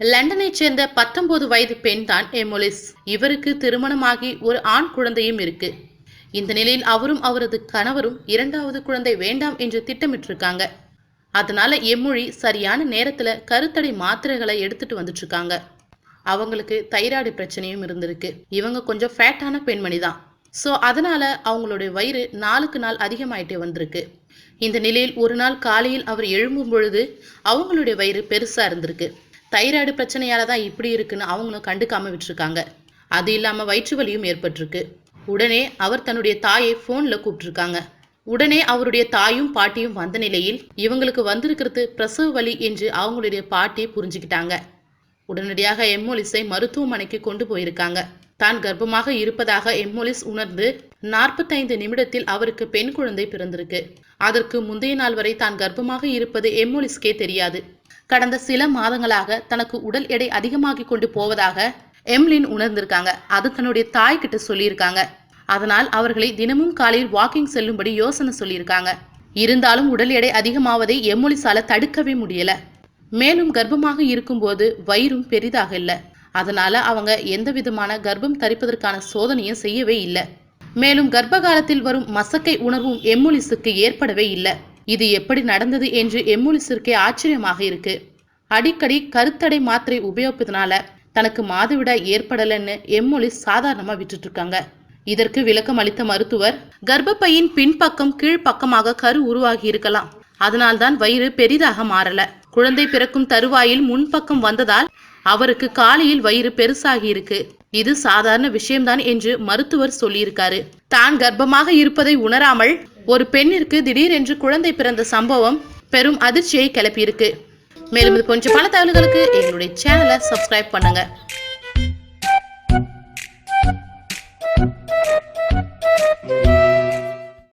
லண்டனைச் சேர்ந்த பத்தொன்பது வயது பெண் தான் எமோலிஸ் இவருக்கு திருமணமாகி ஒரு ஆண் குழந்தையும் இருக்கு. இந்த நிலையில் அவரும் அவரது கணவரும் இரண்டாவது குழந்தை வேண்டாம் என்று திட்டமிட்டிருக்காங்க. அதனால எம்மொழி சரியான நேரத்துல கருத்தடை மாத்திரைகளை எடுத்துட்டு வந்துட்டு இருக்காங்க அவங்களுக்கு தைராய்டு பிரச்சனையும் இருந்திருக்கு. இவங்க கொஞ்சம் ஃபேட்டான பெண்மணி தான். ஸோ அதனால அவங்களுடைய வயிறு நாளுக்கு நாள் அதிகமாயிட்டே வந்திருக்கு. இந்த நிலையில் ஒரு நாள் காலையில் அவர் எழும்பும் பொழுது அவங்களுடைய வயிறு பெருசா இருந்திருக்கு. தைராய்டு பிரச்சனையால் தான் இப்படி இருக்குன்னு அவங்களும் கண்டுக்காமல் விட்டுருக்காங்க. அது இல்லாமல் வயிற்று வலியும் ஏற்பட்டிருக்கு. உடனே அவர் தன்னுடைய தாயை ஃபோனில் கூப்பிட்டுருக்காங்க. உடனே அவருடைய தாயும் பாட்டியும் வந்த நிலையில் இவங்களுக்கு வந்திருக்கிறது பிரசவ வலி என்று அவங்களுடைய பாட்டி புரிஞ்சுக்கிட்டாங்க. உடனடியாக எம்மோலிஸை மருத்துவமனைக்கு கொண்டு போயிருக்காங்க. தான் கர்ப்பமாக இருப்பதாக எம்மோலிஸ் உணர்ந்து நாற்பத்தைந்து நிமிடத்தில் அவருக்கு பெண் குழந்தை பிறந்திருக்கு. அதற்கு முந்தைய நாள் வரை தான் கர்ப்பமாக இருப்பது எம்மோலிஸ்கே தெரியாது. கடந்த சில மாதங்களாக தனக்கு உடல் எடை அதிகமாகி கொண்டு போவதாக எம்லின் உணர்ந்திருக்காங்க. அது தன்னுடைய தாய்கிட்ட சொல்லியிருக்காங்க. அதனால் அவர்களை தினமும் காலையில் வாக்கிங் செல்லும்படி யோசனை சொல்லியிருக்காங்க. இருந்தாலும் உடல் எடை அதிகமாவதை எம்மொலிசால தடுக்கவே முடியல. மேலும் கர்ப்பமாக இருக்கும்போது வயிறும் பெரிதாக இல்லை. அதனால அவங்க எந்த விதமான கர்ப்பம் தரிப்பதற்கான சோதனையும் செய்யவே இல்லை. மேலும் கர்ப்ப காலத்தில் வரும் மசக்கை உணர்வும் எம்மொழிசுக்கு ஏற்படவே இல்லை. இது எப்படி நடந்தது என்று எம்முலிசிற்கே ஆச்சரியமாக இருக்கு. அடிக்கடி கருத்தடை மாத்திரை உபயோகிப்பதனால தனக்கு மாதவிடாய் ஏற்படலைன்னு எம்முலிஸ் சாதாரணமா விட்டுட்டு இருக்காங்க இதற்கு விளக்கம் அளித்த மருத்துவர் கர்ப்பப்பையின் பின்பக்கம் கீழ்ப்பக்கமாக கரு உருவாகி இருக்கலாம். அதனால்தான் வயிறு பெரிதாக மாறல. குழந்தை பிறக்கும் தருவாயில் முன்பக்கம் வந்ததால் அவருக்கு காலையில் வயிறு பெருசாகி இருக்கு. இது சாதாரண விஷயம்தான் என்று மருத்துவர் சொல்லியிருக்காரு. தான் கர்ப்பமாக இருப்பதை உணராமல் ஒரு பெண்ணிற்கு திடீரென்று குழந்தை பிறந்த சம்பவம் பெரும் அதிர்ச்சியை கிளப்பியிருக்கு. மேலும் இது போன்ற பல தகவல்களுக்கு எங்களுடைய சேனலை சப்ஸ்கிரைப் பண்ணுங்க.